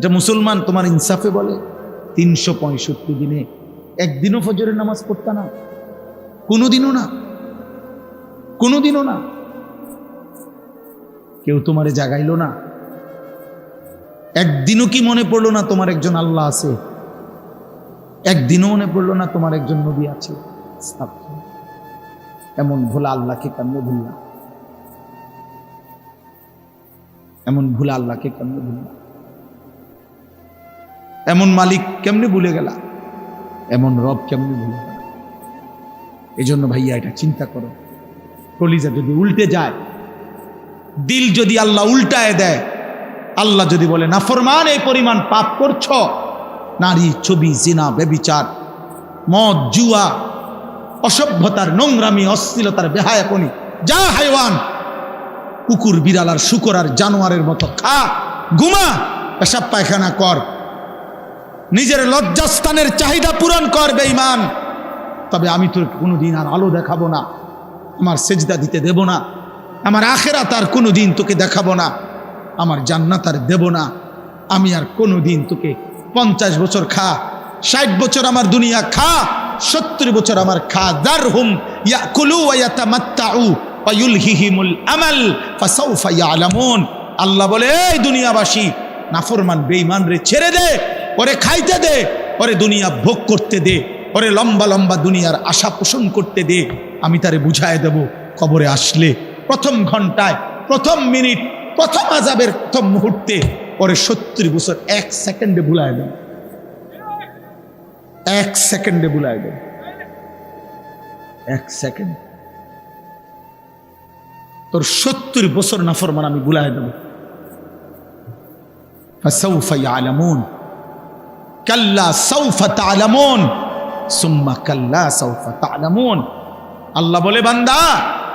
এটা মুসলমান তোমার ইনসাফে বলে, তিনশো পঁয়ষট্টি দিনে একদিনও ফজরের নামাজ পড়তা না। কোনোদিনও না। কোনোদিনও না। কেউ তোমারে জাগাইলো না। একদিনও কি মনে পড়ল না তোমার একজন আল্লাহ আছে? একদিনও মনে পড়ল না তোমার একজন নবী আছে। এমন ভোলা আল্লাহকে কেমনে ভুললাম? এমন ভুলা আল্লাহকে কেমনে ভুললাম? এমন মালিক কেমনে ভুলে গেলা? এমন রব কেমনে ভুলে গেলা? এই জন্য ভাইয়া এটা চিন্তা করো। কলিজা যদি উল্টে যায়, দিল যদি আল্লাহ উল্টায় দেয়, আল্লাহ যদি বলে নাফরমান এই পরিমাণ পাপ করছ। নারী, ছবি, জিনা বেবিচার মদ, জুয়া, অসভ্যতার, নোংরামি, অশ্লীলতার বেহায়াপনি যা হাইওয়ান, কুকুর, বিড়াল আর শুকর আর জানোয়ারের মতো খা, ঘুমা পেশাব পায়খানা কর। নিজের লজ্জাস্থানের চাহিদা পূরণ কর, বেঈমান। তবে আমি তোর কোনোদিন আর আলো দেখাবো না, আমার সেজদা দিতে দেব না, আমার আখেরা তার কোনো দিন তোকে দেখাবো না, আমার জান্নাত আর দেব না। আমি আর কোনো দিন তোকে পঞ্চাশ বছর খা, ষাট বছর আমার দুনিয়া খা, সত্তর বছর আমার খা দার হুম ইয়া কুলু আমাল, ফাসাউফা আল্লাহ বলে, এই দুনিয়াবাসী, নাফরমান বেঈমান রে, ছেড়ে দে ওরে খাইতে দে, ওরে দুনিয়া ভোগ করতে দে, ওরে লম্বা লম্বা দুনিয়ার আশা পোষণ করতে দে, আমি তারে বুঝায় দেব কবরে আসলে। প্রথম ঘন্টায়, প্রথম মিনিট, প্রথম আজাবের প্রথম মুহূর্তে পরে সত্তর বছর, এক সেকেন্ডে ভুলায় দেব। এক সেকেন্ডে ভুলায় দেব। এক সেকেন্ড। তোর সত্তর বছর নাফরমান আমি ভুলায় দেব। ফাসাউফা কাল্লা সৌফা তালামুন। সুম্মা কাল্লা সৌফা তালামুন। আল্লাহ বলে, বান্দা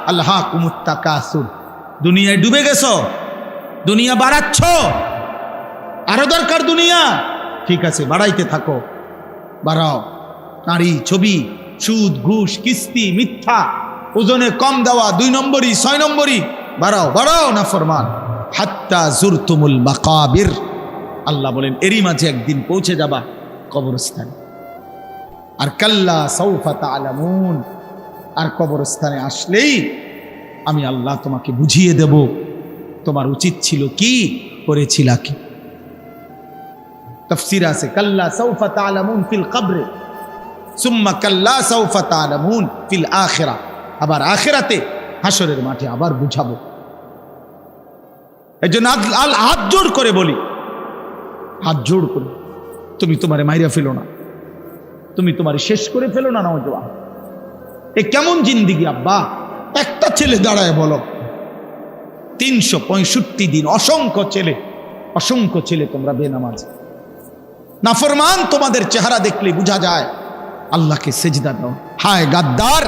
আল্লাহ কুমুত্তাকাসুর দুনিয়ায় ডুবে গেছ, দুনিয়া বাড়াচ্ছ। আরও দরকার দুনিয়া। ঠিক আছে, বাড়াইতে থাকো। বাড়াও। নারী, ছবি, সুদ, ঘুষ, কিস্তি, মিথ্যা, ওজনে কম দেওয়া, দুই নম্বরই, ছয় নম্বরই। বাড়াও বাড়াও না ফরমান। হাত্তা জুরতুমুল মাকাবির। আল্লাহ বলেন, এরই মাঝে একদিন পৌঁছে যাবা কবরস্থানে। আর কাল্লা সৌফা তালামুন আর কবরস্থানে আসলেই আমি আল্লাহ তোমাকে বুঝিয়ে দেব, তোমার উচিত ছিল কি, করেছিল কি। তফসির আছে, কাল্লা সৌফা তালামুন ফিল কবরে, সুম্মা কাল্লা সৌফা তালামুন ফিল আখেরা। আবার আখেরাতে হাসরের মাঠে আবার বুঝাবো। আদ- আল হাত জোড় করে বলি হাত জোড় করে। তুমি তোমারে মাইরা ফেলো না। তুমি তোমারে শেষ করে ফেলো না নজওয়ান এ কেমন জিন্দিগি, আব্বা? একটা ছেলে দাঁড়ায় বলো। তিনশো পঁয়ষট্টি দিন অসংখ্য ছেলে অসংখ্য ছেলে তোমরা বেনামাজ। নাফরমান, তোমাদের চেহারা দেখলে বোঝা যায়, আল্লাহকে সেজদা দাও। হায় গাদ্দার!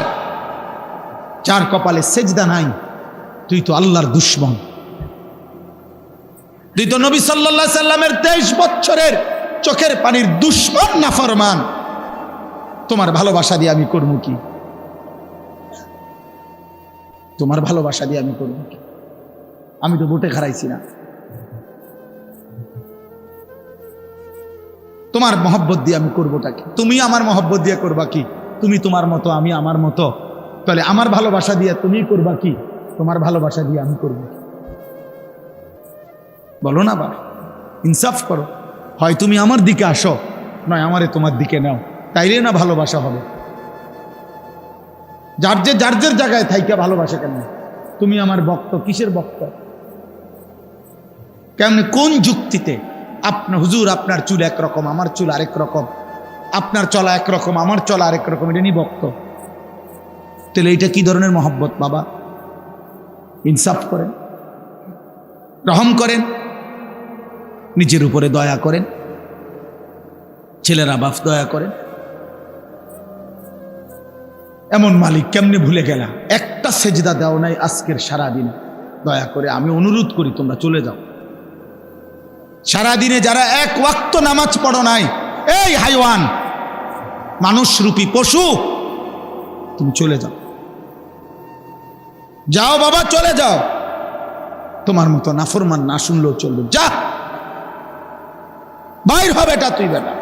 যার কপালে সেজদা নাই, তুই তো আল্লাহর দুশ্মন। তুই তো নবী সাল্লাহ সাল্লামের তেইশ বছরের চোখের পানির দুশ্মন নাফরমান তোমার ভালোবাসা দিয়ে আমি করব কি? তোমার ভালোবাসা দিয়ে আমি করব কি? আমি তো ভোটে খারাইছি না। তোমার মহব্বত দিয়ে আমি করবোটা কি? তুমি আমার মহব্বত দিয়ে করবা কি? তুমি তোমার মতো, আমি আমার মতো। তাহলে আমার ভালোবাসা দিয়ে তুমি করবা কি? তোমার ভালোবাসা দিয়ে আমি করব কি? বলো না বা ইনসাফ করো। হয় তুমি আমার দিকে আসো, নয় আমারে তোমার দিকে নাও। তাইলে না ভালোবাসা হবে। যার যে যার যার জায়গায় থাইকে ভালোবাসা কেন তুমি আমার ভক্ত, কিসের ভক্ত? কেমন? কোন যুক্তিতে? আপনার হুজুর, আপনার চুল একরকম, আমার চুল আরেক রকম। আপনার চলা একরকম, আমার চলা আরেক রকম, এটা নি ভক্ত। তাহলে এটা কি ধরনের মহব্বত বাবা? ইনসাফ করেন। রহম করেন। নিজের উপরে দয়া করেন। ছেলেরা বাপ দয়া করেন। এমন মালিক কেমনে ভুলে গেলা একটা সেজদা দাও নাই আজকের সারাদিন। দয়া করে আমি অনুরোধ করি, তোমরা চলে যাও। সারাদিনে যারা এক ওয়াক্ত নামাজ পড়ো নাই, এই হাইওয়ান মানুষরূপী পশু, তুমি চলে যাও। যাও বাবা, চলে যাও। তোমার মতো নাফরমান না শুনলেও চলবে। যা। বাইর হবে বেটা তুই বেটা।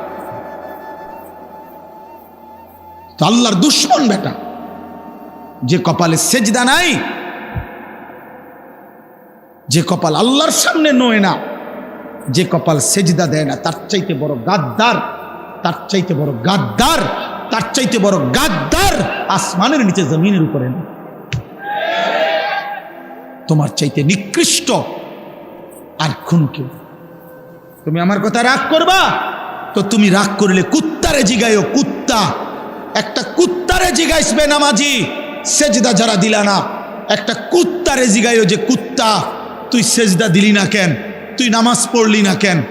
তো আল্লাহর দুশ্মন বেটা। যে কপালে সেজদা নাই, যে কপাল আল্লাহর সামনে নয় না, যে কপাল সেজদা দেয় না, তার চাইতে বড় গাদ্দার, তার চাইতে বড় গাদ্দার, তার চাইতে বড় গাদ্দার আসমানের নিচে জমিনের উপরে না তোমার চাইতে নিকৃষ্ট আর কোন কেউ তুমি আমার কথা রাগ করবা? তো তুমি রাগ করলে কুত্তারে জিগাইও কুত্তা। একটা কুত্তারে জিগাইসবে নামাজি, সেজদা যারা দিলা না, একটা কুত্তারে জিগাইও যে কুত্তা, তুই সেজদা দিলি না কেন? তুই নামাজ পড়লি না কেন?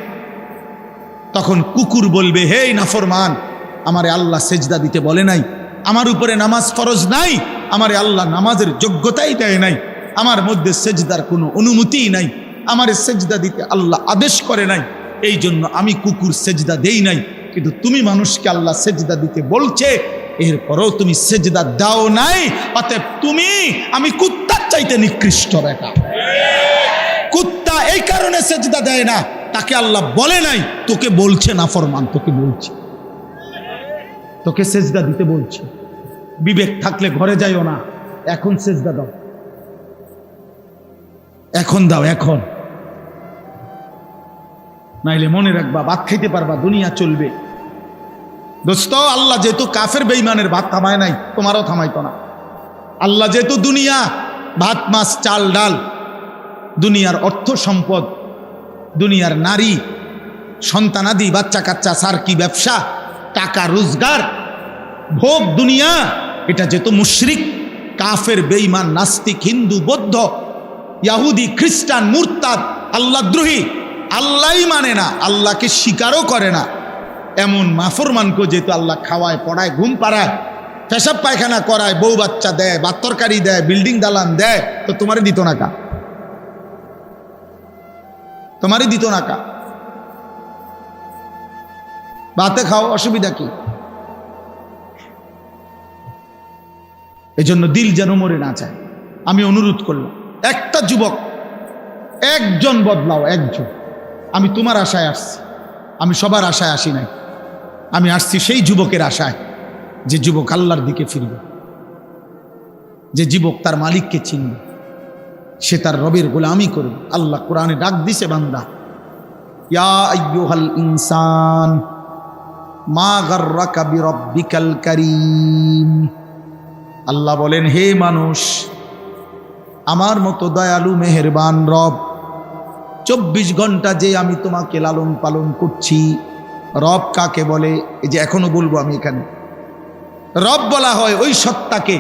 তখন কুকুর বলবে, হে নাফরমান, আমারে আল্লাহ সেজদা দিতে বলে নাই। আমার উপরে নামাজ ফরজ নাই, আমারে আল্লাহ নামাজের যোগ্যতাই দেয় নাই। আমার মধ্যে সেজদার কোনো অনুমতিই নাই। আমার সেজদা দিতে আল্লাহ আদেশ করে নাই। এই জন্য আমি কুকুর সেজদা দেই নাই, কিন্তু তুমি মানুষকে আল্লাহ সেজদা দিতে বলছে, এরপরও তুমি সেজদা দাও নাই, অতএব তুমি, আমি কুত্তার চাইতে নিকৃষ্ট বেটা। কুত্তা এই কারণে সেজদা দেয় না, তাকে আল্লাহ বলে নাই, তোকে বলছে না ফরমান, তোকে বলছে। তোকে সেজদা দিতে বলছে। বিবেক থাকলে ঘরে যাইও না, এখন সেজদা দাও। এখন দাও, এখন। নাইলে মনে রাখবা, ভাত খাইতে পারবা, দুনিয়া চলবে। দোস্ত, আল্লাহ যেহেতু কাফের বেইমানের ভাত থামায় নাই, তোমারও থামাইতো না। আল্লাহ যেহেতু দুনিয়া, ভাত, মাছ, চাল, ডাল, দুনিয়ার অর্থ সম্পদ, দুনিয়ার নারী সন্তানাদি বাচ্চা কাচ্চা, সার কি ব্যবসা, টাকা রোজগার, ভোগ দুনিয়া, এটা যেহেতু মুশরিক, কাফের বেইমান নাস্তিক, হিন্দু, বৌদ্ধ, ইয়াহুদি, খ্রিস্টান, মুরতাদ আল্লাহদ্রোহী আল্লাহই মানে না, আল্লাহকে স্বীকারও করে না। এমন মাফরমানকে যেহেতু আল্লাহ খাওয়ায়, পড়ায়, ঘুম পাড়ায়, পেশাব পায়খানা করায়, বউ বাচ্চা দেয় বা তরকারি দেয়, বিল্ডিং দালান দেয়, তো তোমারই দিত না কা? তোমারই দিত না কা? ভাতে খাও, অসুবিধা কি? এই জন্য দিল যেন মরে না চায় আমি অনুরোধ করলাম, একটা যুবক, একজন বদলাও, একজন। আমি তোমার আশায় আসছি। আমি সবার আশায় আসি নাই। আমি আসছি সেই যুবকের আশায় যে যুবক আল্লাহর দিকে ফিরবে। যে যুবক তার মালিককে চিনবে। সে তার রবের গোলামি করবে। আল্লাহ কোরআনে ডাক দিছে, বান্দা ইনসান, মা আল্লাহ বলেন, হে মানুষ, আমার মতো দয়ালু, মেহেরবান রব চব্বিশ ঘণ্টা যে আমি তোমাকে লালন পালন করছি, রব কাকে বলে? এই যে এখনও বলব আমি এখানে। রব বলা হয় ওই সত্তাকে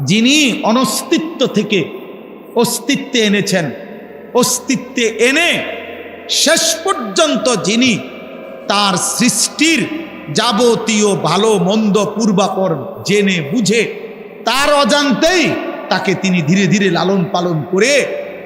যিনি অনস্তিত্ব থেকে অস্তিত্বে এনেছেন। অস্তিত্বে এনে শেষ পর্যন্ত যিনি তার সৃষ্টির যাবতীয় ভালো, মন্দ, পূর্বাপর জেনে বুঝে, তার অজান্তেই তাকে তিনি ধীরে ধীরে লালন পালন করে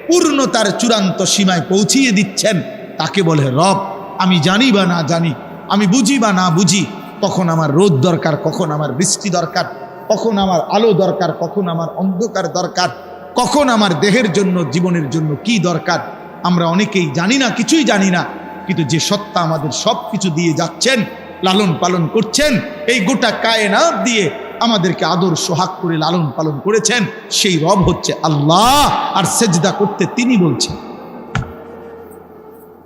পূর্ণতার চূড়ান্ত সীমায় পৌঁছিয়ে দিচ্ছেন। তাকে বলে, রব, আমি জানি বা না জানি, আমি বুঝি বা না বুঝি, কখন আমার রোদ দরকার, কখন আমার বৃষ্টি দরকার, কখন আমার আলো দরকার, কখন আমার অন্ধকার দরকার, কখন আমার দেহের জন্য, জীবনের জন্য কি দরকার, আমরা অনেকেই জানি না, কিছুই জানি না, কিন্তু যে সত্তা আমাদের সব কিছু দিয়ে যাচ্ছেন, লালন পালন করছেন, এই গোটা কায়নাত দিয়ে আমাদেরকে আদর সোহাগ করে লালন পালন করেছেন, সেই রব হচ্ছে আল্লাহ। আর সেজদা করতে তিনি বলছেন।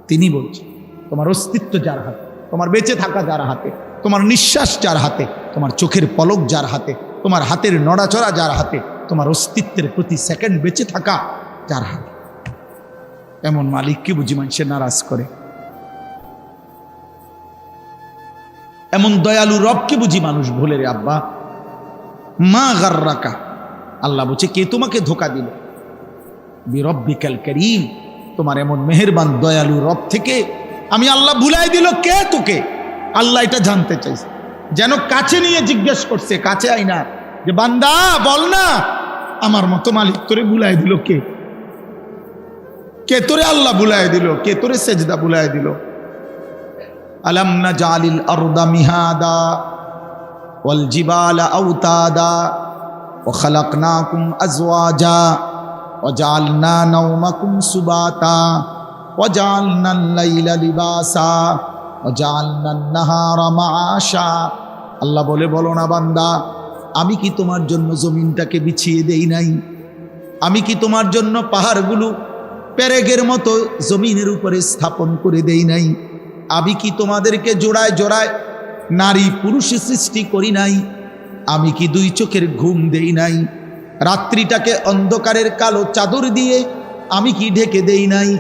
তিনি বলছেন, তোমার অস্তিত্ব যার হাতে, তোমার বেঁচে থাকা যার হাতে, তোমার নিঃশ্বাস যার হাতে, তোমার চোখের পলক যার হাতে, তোমার হাতের নড়াচড়া যার হাতে, তোমার অস্তিত্বের প্রতি সেকেন্ড বেঁচে থাকা যার হাতে। এমন মালিককে বুঝি মানুষের নারাজ করে? এমন দয়ালু রবকে বুঝি মানুষ ভুলে রে আব্বা? মা গার্রাকা। আল্লাহ বলছে, কে তোমাকে ধোকা দিল? বিরব্বিকাল করিম, তোমার এমন মেহেরবান, দয়ালু রব থেকে আমি আল্লাহ ভুলাই দিল, কে তোকে? আল্লাহ এটা জানতে চাইছে। যেন কাছে নিয়ে জিজ্ঞেস করছে, কাছে আই না। যে, বান্দা, বল না, আমার মতো মালিক তোরে বুলাই দিল কে? কে তোরে আল্লাহ বুলাই দিল? কে তোরে সেজদা বুলাই দিল? আলম না জালিল আরদা মিহাদা। ওয়াল জিবালা আউতাদা وخلقناكم أزواجا وجعلنا نومكم سباتا وجعلنا الليل لباسا وجعلنا النهار معاشا আল্লাহ বলে বলো না বান্দা আমি কি তোমার জন্য জমিনটাকে বিছিয়ে দেই নাই আমি কি তোমার জন্য পাহাড়গুলো প্যারেগের মতো জমিনের উপরে স্থাপন করে দেই নাই আমি কি তোমাদেরকে জোড়ায় জোড়ায় নারী পুরুষে সৃষ্টি করি নাই, আমি কি দুই চোখের ঘুম দেই নাই? রাত্রিটাকে অন্ধকারের কালো চাদর দিয়ে আমি কি ঢেকে দেই নাই?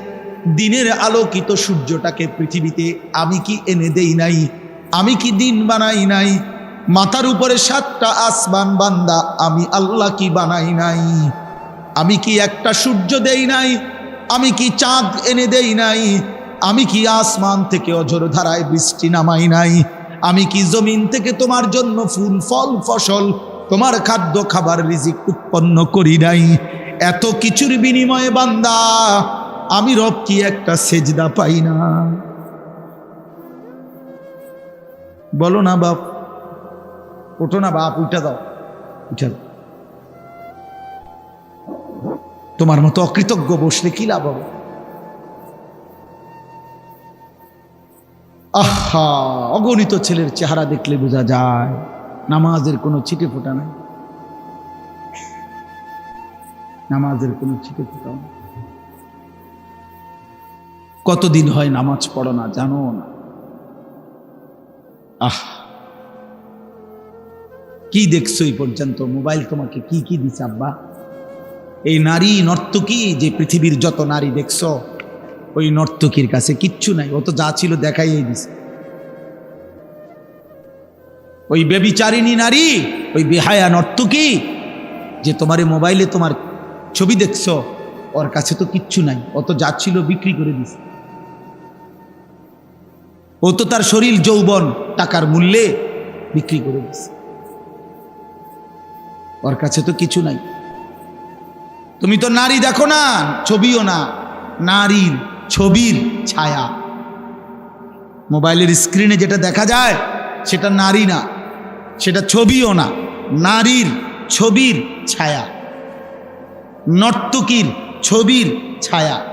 দিনের আলোকিত সূর্যটাকে পৃথিবীতে আমি কি এনে দেই নাই? আমি কি দিন বানাই নাই? মাথার উপরে সাতটা আসমান বান্দা, আমি আল্লাহ কি বানাই নাই? আমি কি একটা সূর্য দেই নাই? আমি কি চাঁদ এনে দেই নাই? আমি কি আসমান থেকে অঝর ধারায় বৃষ্টি নামাই নাই? আমি কি জমিন থেকে তোমার জন্য ফুল, ফল, ফসল, তোমার খাদ্য, খাবার, রিজিক উৎপন্ন করি নাই? এত কিছুর বিনিময়ে বান্দা, আমি রব কি একটা সেজদা পাই না? বলো না বাপ, ওঠো না বাপ, উঠা দাও, উঠা তোমার মতো অকৃতজ্ঞ বসলে কি লাভ হবে? আহা, অগণিত ছেলের চেহারা দেখলে বোঝা যায়, নামাজের কোনো ছিটে ফোটা নাই। নামাজের কোনো ছিটে ফোটা কতদিন হয় নামাজ পড়ো না, জানো না? আহ, কি দেখছ এই পর্যন্ত? মোবাইল তোমাকে কি কি দিছে আব্বা? এই নারী নর্তকী, যে পৃথিবীর যত নারী দেখছ ওই নর্তকীর কাছে, কিচ্ছু নাই ও তো যা ছিল দেখাই দিছে। ওই বেবিচারিণী নারী, ওই বেহায়া নর্তকী, যে তোমার মোবাইলে তোমার ছবি দেখছ, ওর কাছে তো কিচ্ছু নাই ও তো যা ছিল বিক্রি করে দিছে। ও তো তার শরীর যৌবন, টাকার মূল্যে বিক্রি করে দিছে। ওর কাছে তো কিছু নাই। তুমি তো নারী দেখো না, ছবিও না, নারীর ছবির ছায়া। মোবাইলের স্ক্রিনে যেটা দেখা যায়, সেটা নারী না, সেটা ছবিও না, নারীর ছবির ছায়া। নর্তকীর ছবির ছায়া।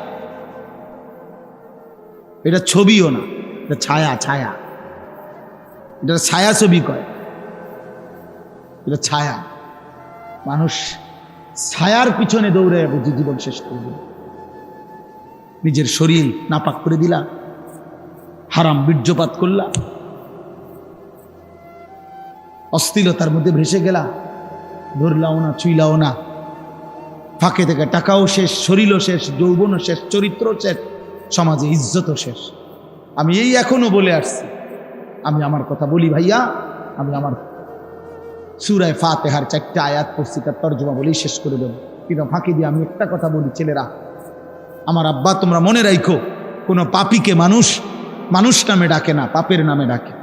এটা ছবিও না, এটা ছায়া ছায়া। এটা ছায়া ছবি কয়। এটা ছায়া। মানুষ ছায়ার পিছনে দৌড়ে জীবন শেষ করবে নিজের শরীর নাপাক করে দিলা, হারাম বীর্যপাত করলা অস্থিরতার মধ্যে ভেসে গেলা, ধরলাও না চুইলাও না। ফাঁকে থেকে টাকাও শেষ, শরীরও শেষ, যৌবনও শেষ চরিত্র শেষ, সমাজে ইজ্জতও শেষ। আমি এই এখনও বলে আসছি। আমি আমার কথা বলি ভাইয়া, আমি আমার সুরায় ফাতেহার চারটা আয়াত পড়ছি, তার তর্জমা বলেই শেষ করে দেবো। কিন্তু ফাঁকি দিয়ে আমি একটা কথা বলি, ছেলেরা আমার আব্বা, তোমরা মনে রাখো কোনো পাপিকে মানুষ মানুষ নামে ডাকে না, পাপের নামে ডাকে।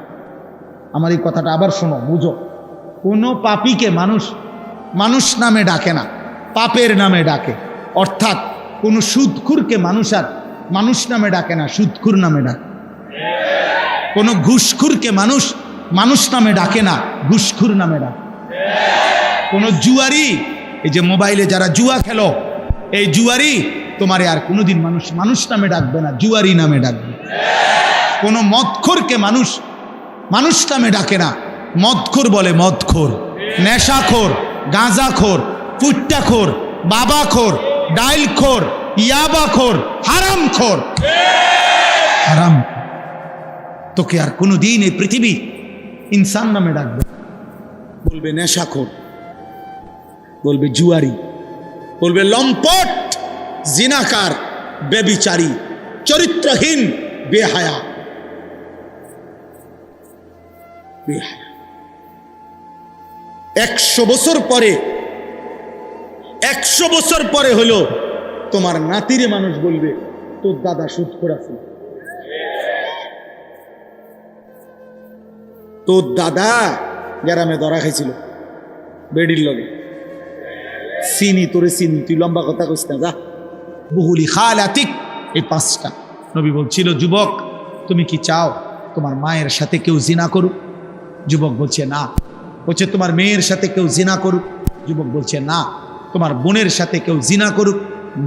আমার এই কথাটা আবার শোনো, বুঝো। কোনো পাপিকে মানুষ মানুষ নামে ডাকে না, পাপের নামে ডাকে। অর্থাৎ কোনো সুদখুরকে মানুষ আর মানুষ নামে ডাকে না সুদখুর নামে ডাকে। কোনো ঘুষখুরকে মানুষ মানুষ নামে ডাকে না, ঘুষখুর নামে ডাকে। কোনো জুয়ারি, এই যে মোবাইলে যারা জুয়া খেলো, এই জুয়ারি তোমারে আর কোনোদিন মানুষ মানুষ নামে ডাকবে না, জুয়ারি নামে ডাকবে। কোনো মদখোরকে মানুষ মানুষ নামে ডাকে না। মদখোর বলে মদখোর, নেশাখোর, গাঁজাখোর ফুট্টাখোর বাবাখোর, ডাইলখোর, ইয়াবাখোর, হারামখোর। হারাম। তোকে আর কোনো দিন এই পৃথিবী ইনসান নামে ডাকবে বলবে নেশাখোর, বলবে জুয়ারি, বলবে লম্পট। জিনাকার, বেবিচারী, চরিত্রহীন, বেহায়া। বেহায়া। একশো বছর পরে, একশো বছর পরে হলো তোমার নাতিরে মানুষ বলবে, তোর দাদা সুদ করেছে। তোর দাদা গ্রামে ধরা খাইছিল, বেডির লগে। চিনি তোরে চিনি, তুই লম্বা কথা কইস না, যা। বহুলি খালাতিক। এই পাঁচটা। নবী বলছিল, যুবক, তুমি কি চাও তোমার মায়ের সাথে কেউ জিনা করুক? যুবক বলছে, না। বলছে, তোমার মেয়ের সাথে কেউ জিনা করুক? যুবক বলছে, না। তোমার বোনের সাথে কেউ জিনা করুক?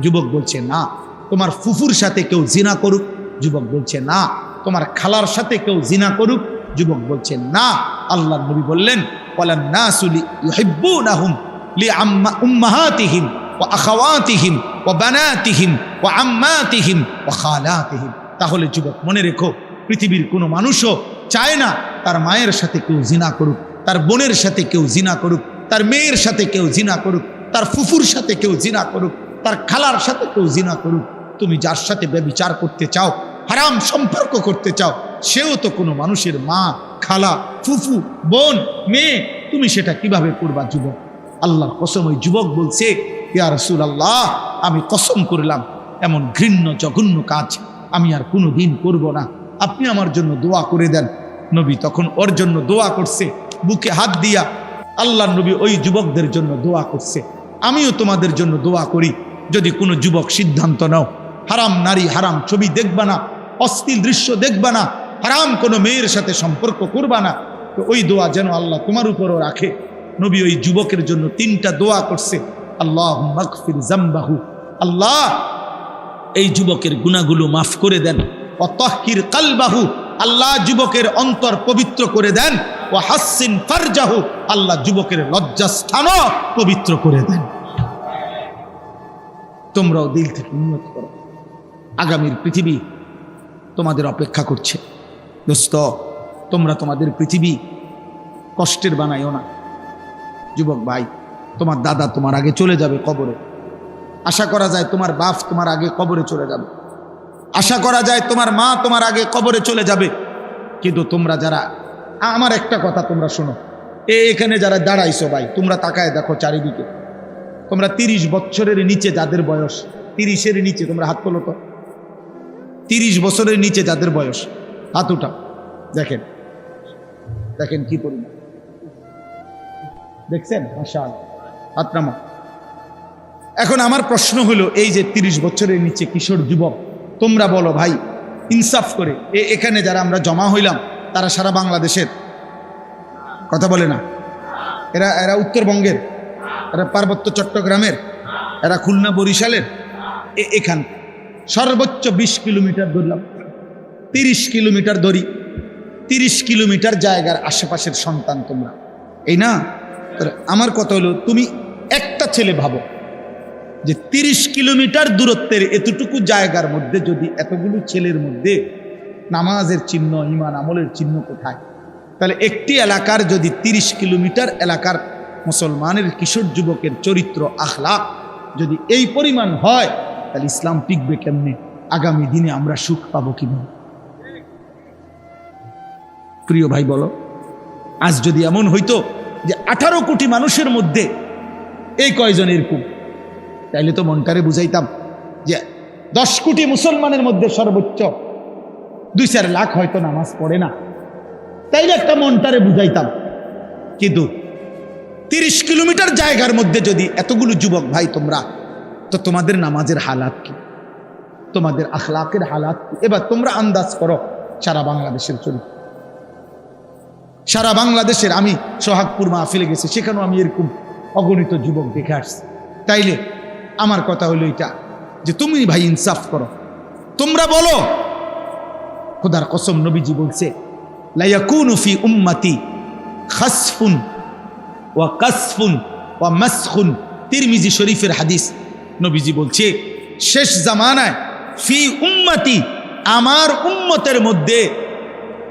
যুবক বলছে, না। তোমার ফুফুর সাথে কেউ জিনা করুক? যুবক বলছে, না। তোমার খালার সাথে কেউ জিনা করুক? যুবক বলছে, না। আল্লাহ নবী বললেন, ওয়ালান নাসুলি ইউহিব্বুনাহুম লিআম্মা উম্মাহাতিহিম ওয়া খালাতিহিম। তাহলে যুবক, মনে রেখো, পৃথিবীর কোনো মানুষও চায় না তার মায়ের সাথে কেউ জিনা করুক, তার বোনের সাথে কেউ জিনা করুক, তার মেয়ের সাথে কেউ জিনা করুক, তার ফুফুর সাথে কেউ জিনা করুক, তার খালার সাথে কেউ জিনা করুক। তুমি যার সাথে ব্যবিচার করতে চাও, হারাম সম্পর্ক করতে চাও, সেও তো কোনো মানুষের মা, খালা, ফুফু, বোন, মেয়ে, তুমি সেটা কীভাবে করবা যুবক? আল্লাহর কসম, ওই যুবক বলছে ইয়া রসুল আল্লাহ আমি কসম করলাম, এমন ঘৃণ্য জঘন্য কাজ আমি আর কোনো দিন করব না। আপনি আমার জন্য দোয়া করে দেন। নবী তখন ওর জন্য দোয়া করছে, বুকে হাত দিয়া আল্লাহ নবী ওই যুবকদের জন্য দোয়া করছে। আমিও তোমাদের জন্য দোয়া করি, যদি কোনো যুবক সিদ্ধান্ত নাও, হারাম নারী হারাম ছবি দেখবা না অস্থির দৃশ্য দেখবা না, হারাম কোনো মেয়ের সাথে সম্পর্ক করবা না, তো ওই দোয়া যেন আল্লাহ তোমার উপরও রাখে। নবী ওই যুবকের জন্য তিনটা দোয়া করছে আল্লাহ মকফির জাম্বাহু আল্লাহ, এই যুবকের গুণাগুলো মাফ করে দেন। অতহির কালবাহু, আল্লাহ যুবকের অন্তর পবিত্র করে দেন। ও হাসিন ফারজাহু, আল্লাহ যুবকের লজ্জাস্থানও পবিত্র করে দেন। তোমরাও দিল থেকে উন্নত করো। আগামীর পৃথিবী তোমাদের অপেক্ষা করছে। দোস্ত, তোমরা তোমাদের পৃথিবী কষ্টের বানাইও না। যুবক ভাই তোমার দাদা তোমার আগে চলে যাবে কবরে। আশা করা যায় তোমার বাপ তোমার আগে কবরে চলে যাবে। আশা করা যায় তোমার মা তোমার আগে কবরে চলে যাবে। কিন্তু তোমরা যারা আমার একটা কথা তোমরা শোনো। এ এখানে যারা দাঁড়াইছো ভাই, তোমরা তাকায় দেখো চারিদিকে। তোমরা তিরিশ বছরের নিচে যাদের বয়স, তিরিশের নিচে, তোমরা হাত তোলো তো। তিরিশ বছরের নিচে যাদের বয়স, হাত উঠা দেখেন। দেখেন কি পরিমাণ। দেখছেন? মাশাল হাত নামা এখন আমার প্রশ্ন হলো, এই যে তিরিশ বছরের নিচে কিশোর যুবক, তোমরা বলো ভাই, ইনসাফ করে, এ এখানে যারা আমরা জমা হইলাম, তারা সারা বাংলাদেশের? কথা বলে না। এরা এরা উত্তরবঙ্গের? এরা পার্বত্য চট্টগ্রামের? এরা খুলনা বরিশালের? এখান। সর্বোচ্চ বিশ কিলোমিটার ধরলাম তিরিশ কিলোমিটার দড়ি। তিরিশ কিলোমিটার জায়গার আশেপাশের সন্তান তোমরা। এই না? আমার কথা হলো, তুমি একটা ছেলে ভাবো, যে তিরিশ কিলোমিটার দূরত্বের এতটুকু জায়গার মধ্যে যদি এতগুলো ছেলের মধ্যে নামাজের চিহ্ন ইমান আমলের চিহ্ন কোথায়? তাহলে একটি এলাকার যদি তিরিশ কিলোমিটার এলাকার মুসলমানের কিশোর যুবকের চরিত্র, আখলাক যদি এই পরিমাণ হয়, তাহলে ইসলাম টিকবে কেমনে? আগামী দিনে আমরা সুখ পাবো কীভাবে? প্রিয় ভাই, বলো, আজ যদি এমন হইতো যে আঠারো কোটি মানুষের মধ্যে এই কয়জন এরকম তাইলে তো মনটারে বুঝাইতাম যে দশ কোটি মুসলমানের মধ্যে সর্বোচ্চ দুই চার লাখ হয়তো নামাজ পড়ে না। তাইলে একটা মনটারে বুঝাইতাম কিন্তু তিরিশ কিলোমিটার জায়গার মধ্যে যদি এতগুলো যুবক ভাই তোমরা, তো তোমাদের নামাজের হালাত কি? তোমাদের আখলাকের হালাত কি? এবার তোমরা আন্দাজ করো সারা বাংলাদেশের চরিত্র। সারা বাংলাদেশের আমি সোহাগপুর মাহফিলে গেছি, সেখানেও আমি এরকম অগণিত যুবক দেখে আসছি। তাইলে আমার কথা হলো এটা, যে তুমি ভাই ইনসাফ করো। তোমরা বলো, খোদার কসম নবীজি বলছে লাইয়াকুনু ফি উম্মতি খাসফুন ওয়া কাসফুন ওয়া মাসখুন। তিরমিজি শরীফের হাদিস নবীজি বলছে, শেষ জামানায় ফি উম্মতি আমার উম্মতের মধ্যে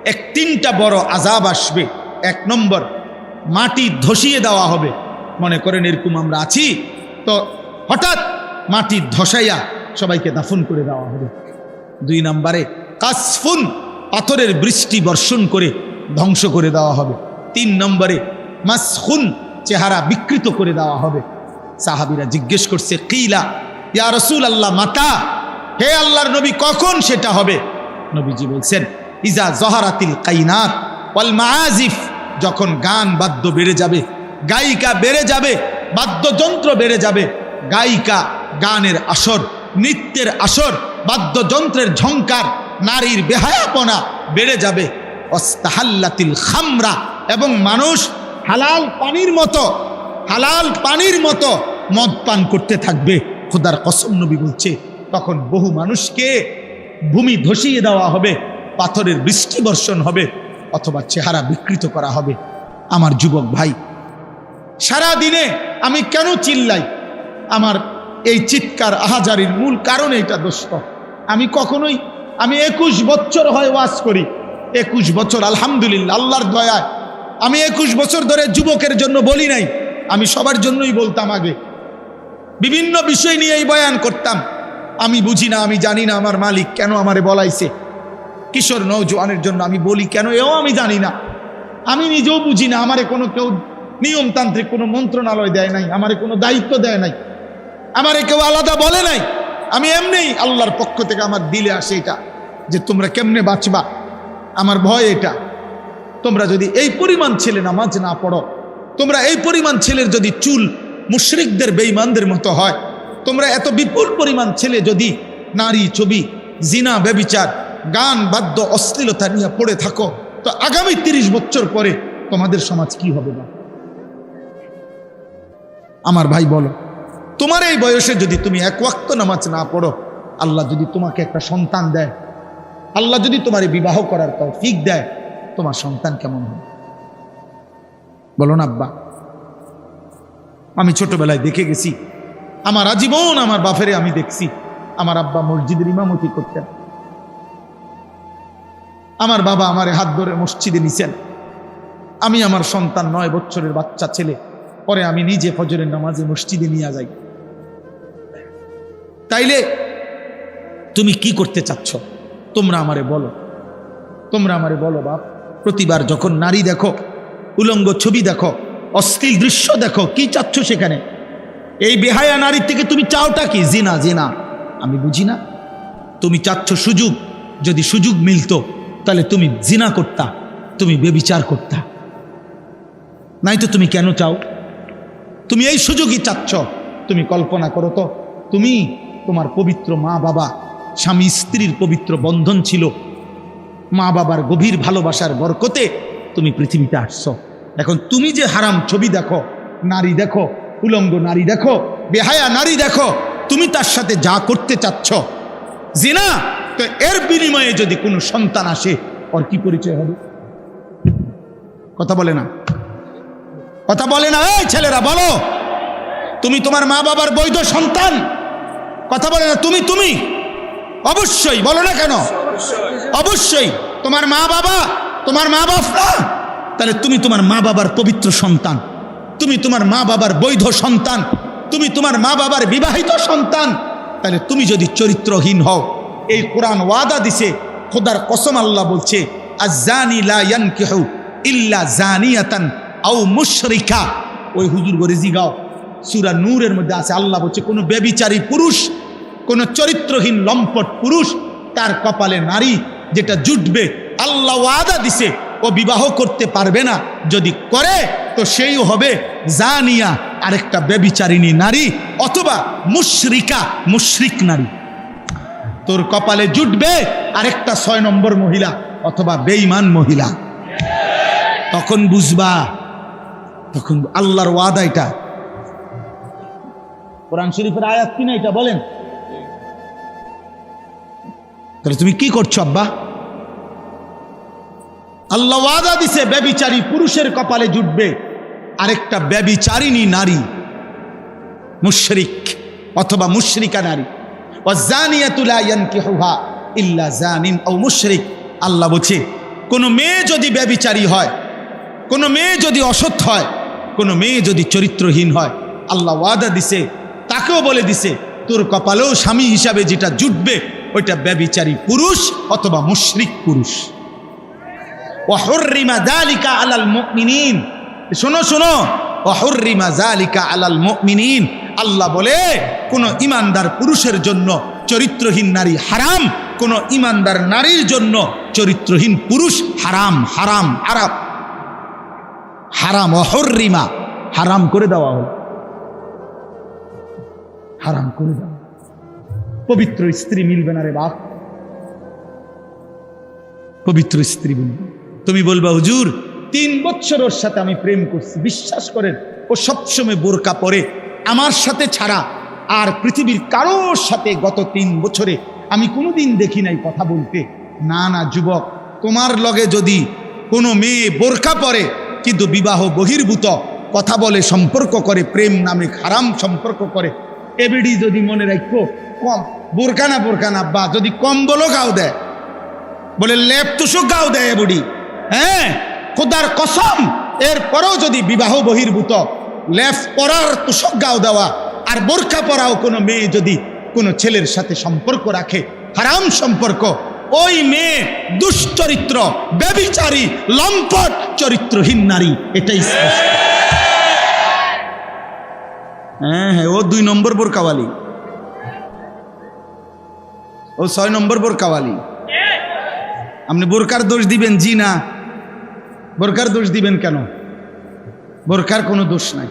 এক তিনটা বড় আজাব আসবে। এক নম্বর, মাটি ধসিয়ে দেওয়া হবে। মনে করেন এরকম আমরা আছি, তো হঠাৎ মাটি ধসাইয়া সবাইকে দাফন করে দেওয়া হবে দুই নম্বরে কাসফুন পাথরের বৃষ্টি বর্ষণ করে ধ্বংস করে দেওয়া হবে। তিন নম্বরে মাসখুন চেহারা বিকৃত করে দেওয়া হবে। সাহাবিরা জিজ্ঞেস করছে, কিলা, ইয়া রসুল আল্লাহ মাতা? হে আল্লাহর নবী, কখন সেটা হবে? নবীজি বলছেন, ইজা জহারাতিল কাইনাত ওয়াল মাআজিফ, যখন গান বাদ্য বেড়ে যাবে গায়িকা বেড়ে যাবে, বাদ্যযন্ত্র বেড়ে যাবে, গায়িকা গানের আসর, নৃত্যের আসর, বাদ্যযন্ত্রের ঝংকার, নারীর বেহায়াপনা বেড়ে যাবে। অস্তাহাল্লাতিল খামরা এবং মানুষ হালাল পানির মতো, হালাল পানির মতো মদ পান করতে থাকবে। খোদার কসম নবী বলছে, তখন বহু মানুষকে ভূমি ধসিয়ে দেওয়া হবে, পাথরের বৃষ্টি বর্ষণ হবে, অথবা চেহারা বিকৃত করা হবে। আমার যুবক ভাই সারা দিনে আমি কেন চিল্লাই? আমার এই চিৎকার আহাজারির মূল কারণ এইটা দোস্ত। আমি কখনোই, আমি একুশ বছর হয় ওয়াজ করি। একুশ বছর, আলহামদুলিল্লাহ, আল্লাহর দয়ায়। আমি একুশ বছর ধরে যুবকের জন্য বলি নাই। আমি সবার জন্যই বলতাম আগে। বিভিন্ন বিষয় নিয়েই বয়ান করতাম। আমি বুঝি না, আমি জানি না আমার মালিক কেন আমারে বলাইছে। কিশোর নৌজওয়ানের জন্য আমি বলি কেন, এও আমি জানি না। আমি নিজেও বুঝি না, আমারে কোনো কেউ নিয়মতান্ত্রিক কোনো মন্ত্রণালয় দেয় নাই, আমারে কোনো দায়িত্ব দেয় নাই, আমারে কেউ আলাদা বলে নাই। আমি এমনি আল্লাহর পক্ষ থেকে আমার দিলে আসে এটা, যে তোমরা কেমনে বাঁচবা? আমার ভয় এটা। তোমরা যদি এই পরিমাণ ছেলে নামাজ না পড়ো, তোমরা এই পরিমাণ ছেলের যদি চুল মুশরিকদের, বেঈমানদের মতো হয়, তোমরা এত বিপুল পরিমাণ ছেলে যদি নারী, ছবি, জিনা, ব্যবিচার, গান, বাদ্য, অশ্লীলতা নিয়ে পড়ে থাকো, তো আগামী তিরিশ বছর পরে তোমাদের সমাজ কি হবে না আমার ভাই বলো, তোমার এই বয়সে যদি তুমি এক ওয়াক্ত নামাজ না পড়ো, আল্লাহ যদি তোমাকে একটা সন্তান দেয়, আল্লাহ যদি তোমার বিবাহ করার তৌফিক দেয়, তোমার সন্তান কেমন হবে? বলো না, আব্বা। আমি ছোটবেলায় দেখে গেছি, আমার আজীবন আমার বাফেরে আমি দেখছি, আমার আব্বা মসজিদের ইমামতি করতেন। আমার বাবা আমারে হাত ধরে মসজিদে নিছেন। আমি আমার সন্তান নয় বছরের বাচ্চা ছেলে। পরে আমি নিজে ফজরের নামাজে মসজিদে নিয়ে যাই। তাইলে তুমি কি করতে চাচ্ছ? তোমরা আমারে বলো। তোমরা আমারে বলো বাপ, প্রতিবার যখন নারী দেখো, উলঙ্গ ছবি দেখো, অশ্লীল দৃশ্য দেখো, কি চাচ্ছ সেখানে? এই বেহায়া নারীর থেকে তুমি চাওটা কি? জিনা জিনা। আমি বুঝি না। তুমি চাচ্ছ সুযোগ। যদি সুযোগ মিলতো, তাহলে তুমি জিনা করতা, তুমি বেবিচার করতা। নাই তো তুমি কেন চাও? তুমি এই সুযোগই চাচ্ছ। তুমি কল্পনা করো তো, তুমি তোমার পবিত্র মা বাবা, স্বামী স্ত্রীর পবিত্র বন্ধন ছিল। মা বাবার গভীর ভালোবাসার বরকতে তুমি পৃথিবীতে আসছো। এখন তুমি যে হারাম ছবি দেখো, নারী দেখো, উলঙ্গ নারী দেখো, বেহায়া নারী দেখো, তুমি তার সাথে যা করতে চাচ্ছ। জিনা, তো এর বিনিময়ে যদি কোনো সন্তান আসে, ওর কি পরিচয় হবে? কথা বলে না। কথা বলে না, এই ছেলেরা, বলো। তুমি তোমার মা বাবার বৈধ সন্তান। কথা বলে না, তুমি তুমি। অবশ্যই, বলো না কেন? অবশ্যই, তোমার মা বাবা, তোমার মা বাপরা তাহলে তুমি তোমার মা বাবার পবিত্র সন্তান। তুমি তোমার মা বাবার বৈধ সন্তান। তুমি তোমার মা বাবার বিবাহিত সন্তান। তাহলে তুমি যদি চরিত্রহীন হও, এই কোরআন ওয়াদা দিছে, খোদার কসম আল্লাহ বলছে আজানি লা ইয়ানকিহু ইল্লা জানিয়াতান আও মুশরিকা। ওই হুজুর করে জিগাও সূরা নূরের মধ্যে আছে, আল্লাহ বলছে, কোনো বেবিচারী পুরুষ, কোন চরিত্রহীন লম্পট পুরুষ, তার কপালে নারী যেটা জুটবে, আল্লাহ ওয়াদা দিছে, ও বিবাহ করতে পারবে না, যদি করে, তো সেই হবে জানিয়া আরেকটা বেবিচারিণী নারী অথবা মুশরিকা, মুশরিক নারী। তোর কপালে জুটবে আরেকটা ছয় নম্বর মহিলা অথবা বেঈমান মহিলা। তখন বুঝবা তখন আল্লাহর ওয়াদা এটা। কোরআন শরীফের আয়াত কিনা এটা বলেন। তাহলে তুমি কি করছ আব্বা? আল্লাহ ওয়াদা দিছে ব্যবিচারী পুরুষের কপালে জুটবে। আরেকটা ব্যবিচারিণী নারী মুশরিক অথবা মুশরিকা নারী। ইল্লা জানিন ও মুশরিক। আল্লাহ বলছে কোনো মেয়ে যদি ব্যবিচারী হয় কোনো মেয়ে যদি অসৎ হয় কোনো মেয়ে যদি চরিত্রহীন হয়, আল্লাহ ওয়াদা দিছে, তাকেও বলে দিছে, তোর কপালেও স্বামী হিসাবে যেটা জুটবে, ওইটা ব্যবিচারী পুরুষ অথবা মুশরিক পুরুষ। ওয়াহুররিমা যালিকা আলাল মুমিনিন। শোনো শোনো, ওয়াহুররিমা যালিকা আলাল মুমিনিন। আল্লাহ বলে, কোন ইমানদার পুরুষের জন্য চরিত্রহীন নারী হারাম, কোন ইমানদার নারীর জন্য চরিত্রহীন পুরুষ হারাম হারাম হারাম হারাম, অহর্রিমা। হারাম করে দেওয়া হল। হারাম করে দেওয়া পবিত্র স্ত্রী মিলবে না রে বাপ। পবিত্র স্ত্রী বলবে। তুমি বলবা, হুজুর, তিন বছর ওর সাথে আমি প্রেম করছি। বিশ্বাস করেন, ও সবসময় বোরকা পরে। আমার সাথে ছাড়া আর পৃথিবীর কারোর সাথে গত তিন বছরে আমি কোনোদিন দেখি নাই কথা বলতে। না না, যুবক, তোমার লগে যদি কোনো মেয়ে বোরকা পরে কিন্তু বিবাহ বহির্ভূত। কথা বলে সম্পর্ক করে, প্রেম নামে হারাম সম্পর্ক করে। এবিডি যদি মনে রাখো কম। বোরকা না বোরকা না বা যদি কম বলো গাও দেয় বলে, লেপ তুসুক গাও দেয় বুড়ি হ্যাঁ? খোদার কসম, এরপরেও যদি বিবাহ বহির্ভূত লেফ পরার তুষক গাও দেওয়া, আর বোরখা পরাও কোনো মেয়ে যদি কোনো ছেলের সাথে সম্পর্ক রাখে, হারাম সম্পর্ক ওই মেয়ে দুশ্চরিত্র ব্যবিচারী লম্পট, চরিত্রহীন নারী, এটাই স্পষ্ট। হ্যাঁ হ্যাঁ ও দুই নম্বর বোর কাওয়ালি ও ছয় নম্বর বোর কাওয়ালি আপনি বোরকার দোষ দিবেন, জি না? বোরকার দোষ দিবেন কেন? বোরকার কোনো দোষ নাই।